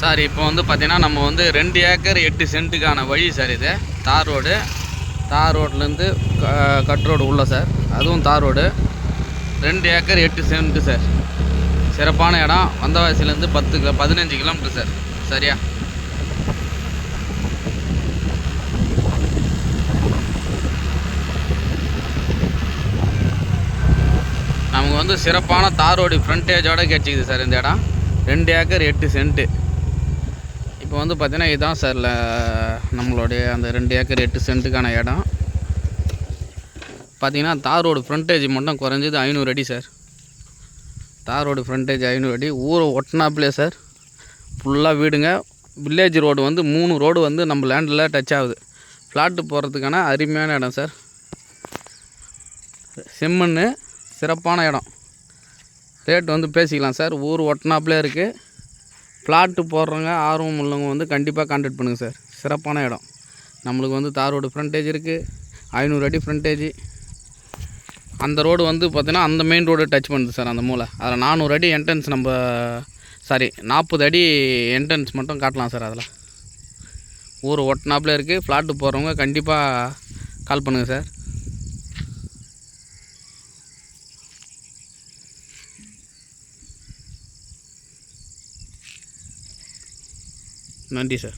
Sir இப்போ வந்து பார்த்தீங்கன்னா நம்ம வந்து ரெண்டு ஏக்கர் எட்டு சென்ட்டுக்கான வழி சார் இது. தார் ரோடு. தார் ரோட்லேருந்து கட் ரோடு உள்ள சார். அதுவும் தார் ரோடு. ரெண்டு ஏக்கர் எட்டு சென்ட்டு சார். சிறப்பான இடம். வந்தவாசிலேருந்து பத்து கிலோ பதினஞ்சு கிலோமீட்டர் சார். சரியா? நமக்கு வந்து சிறப்பான தார் ரோடு ஃப்ரண்டேஜோடு கிடச்சிக்குது சார் இந்த இடம். ரெண்டு ஏக்கர் எட்டு சென்ட்டு. இப்போ வந்து பார்த்தீங்கன்னா இதுதான் சார் நம்மளுடைய அந்த ரெண்டு ஏக்கர் எட்டு சென்ட்டுக்கான இடம். பார்த்தீங்கன்னா தார் ரோடு ஃப்ரண்டேஜ் மட்டும் குறைஞ்சது ஐநூறு அடி சார். தார் ரோடு ஃப்ரண்டேஜ் ஐநூறு அடி. ஊரை ஒட்டினாப்புலே சார் ஃபுல்லாக வீடுங்க. வில்லேஜ் ரோடு வந்து மூணு ரோடு வந்து நம்ம லேண்டில் டச் ஆகுது. ஃப்ளாட்டு போகிறதுக்கான அருமையான இடம் சார். செம்மண் சிறப்பான இடம். ரேட் வந்து பேசிக்கலாம் சார். ஊர் ஒட்டினாப்புலே இருக்குது ஃப்ளாட்டு போடுறவங்க ஆர்வம் உள்ளவங்க வந்து கண்டிப்பாக கான்டாக்ட் பண்ணுங்கள் சார் சிறப்பான இடம். நம்மளுக்கு வந்து தார் ரோடு ஃப்ரண்டேஜ் இருக்குது ஐநூறு அடி ஃப்ரண்டேஜ் அந்த ரோடு வந்து பார்த்திங்கன்னா அந்த மெயின் ரோடு டச் பண்ணுது சார் அந்த மூளை அதில் நானூறு அடி என்ட்ரன்ஸ் நம்ம சாரி நாற்பது அடி என்ட்ரன்ஸ் மட்டும் காட்டலாம் சார் அதில். ஊர் ஒட்டினாப்பில் இருக்குது ஃப்ளாட்டு போகிறவங்க கண்டிப்பாக கால் பண்ணுங்கள் சார் நன்றி சார்.